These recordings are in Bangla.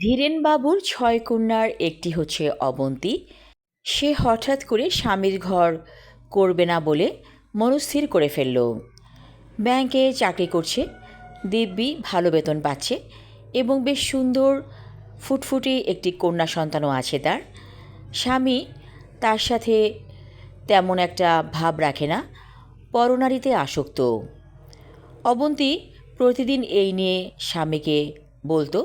ধীরেনবাবুর ছয় কন্যার একটি হচ্ছে অবন্তী। সে হঠাৎ করে স্বামীর ঘর করবে না বলে মনস্থির করে ফেলল। ব্যাংকে চাকরি করছে, দিব্যি ভালো বেতন পাচ্ছে এবং বেশ সুন্দর ফুটফুটে একটি কন্যা সন্তানও আছে তার। স্বামী তার সাথে তেমন একটা ভাব রাখে না, পরনারীতে আসক্ত। অবন্তী প্রতিদিন এই নিয়ে স্বামীকে বলতো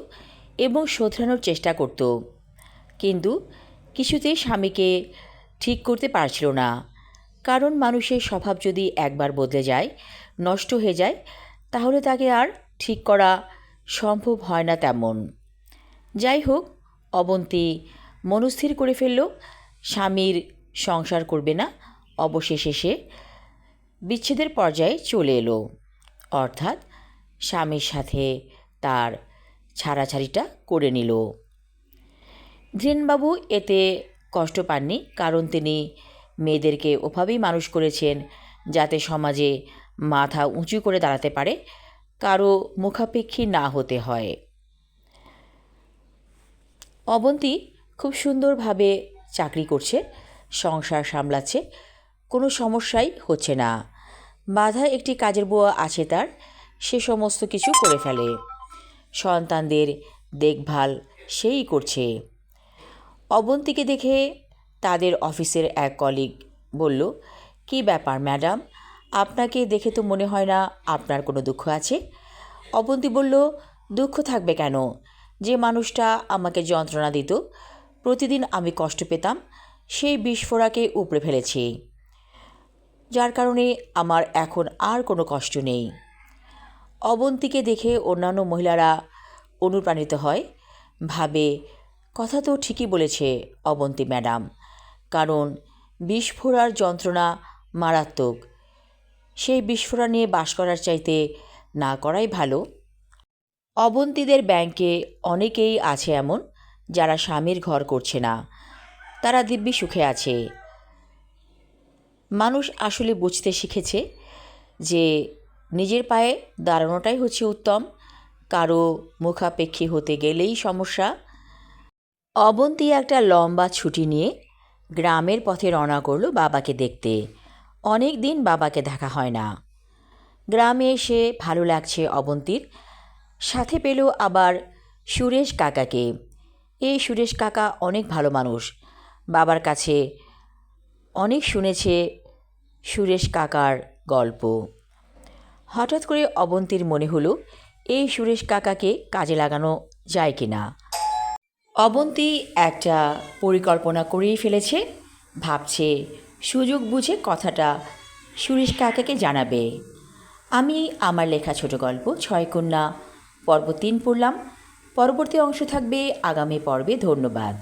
এবং শোধরানোর চেষ্টা করত। কিন্তু কিছুতেই স্বামীকে ঠিক করতে পারছিল না। কারণ মানুষের স্বভাব যদি একবার বদলে যায়, নষ্ট হয়ে যায়, তাহলে তাকে আর ঠিক করা সম্ভব হয় না তেমন। যাই হোক, অবন্তী মনস্থির করে ফেলল, স্বামীর সংসার করবে না, অবশেষে সে বিচ্ছেদের পর্যায়ে চলে এলো। অর্থাৎ স্বামীর সাথে তার ছাড়াছাড়িটা করে নিল। ধীরেনবাবু এতে কষ্ট পাননি, কারণ তিনি মেয়েদেরকে ওভাবেই মানুষ করেছেন যাতে সমাজে মাথা উঁচু করে দাঁড়াতে পারে, কারও মুখাপেক্ষী না হতে হয়। অবন্তী খুব সুন্দরভাবে চাকরি করছে, সংসার সামলাচ্ছে, কোনো সমস্যাই হচ্ছে না। বাধা একটি কাজের বুয়া আছে তার, সে সমস্ত কিছু করে ফেলে। সন্তানদের দেখভাল সেই করছে। অবন্তীকে দেখে তাদের অফিসের এক কলিগ বলল, কি ব্যাপার ম্যাডাম আপনাকে দেখে তো মনে হয় না আপনার কোনো দুঃখ আছে? অবন্তী বলল, দুঃখ থাকবে কেন? যে মানুষটা আমাকে যন্ত্রণা দিত, প্রতিদিন আমি কষ্ট পেতাম, সেই বিস্ফোরাকে উপড়ে ফেলেছি। যার কারণে আমার এখন আর কোনো কষ্ট নেই। অবন্তীকে দেখে অন্যান্য মহিলারা অনুপ্রাণিত হয়। ভাবে, কথা তো ঠিকই বলেছে অবন্তী ম্যাডাম, কারণ বিস্ফোরার যন্ত্রণা মারাত্মক। সেই বিস্ফোরা নিয়ে বাস করার চাইতে না করাই ভালো। অবন্তীদের ব্যাংকে অনেকেই আছে এমন, যারা স্বামীর ঘর করছে না। তারা দিব্যি সুখে আছে। মানুষ আসলে বুঝতে শিখেছে যে নিজের পায়ে দাঁড়ানোটাই হচ্ছে উত্তম। কারও মুখাপেক্ষী হতে গেলেই সমস্যা। অবন্তী একটা লম্বা ছুটি নিয়ে গ্রামের পথে রওনা করল বাবাকে দেখতে। অনেক দিন বাবাকে দেখা হয় না। গ্রামে এসে ভালো লাগছে অবন্তীর। সাথে পেল আবার সুরেশ কাকাকে। এই সুরেশ কাকা অনেক ভালো মানুষ। বাবার কাছে অনেক শুনেছে সুরেশ কাকার গল্প। হঠাৎ করে অবন্তীর মনে হলো এই সুরেশ কাকাকে কাজে লাগানো যায় কি না অবন্তী একটা পরিকল্পনা করেই ফেলেছে। ভাবছে, সুযোগ বুঝে কথাটা সুরেশ কাকাকে জানাবে। আমি আমার লেখা ছোট গল্প, ছয় কন্যা, পর্ব তিন পড়লাম। পরবর্তী অংশ থাকবে আগামী পর্বে, ধন্যবাদ।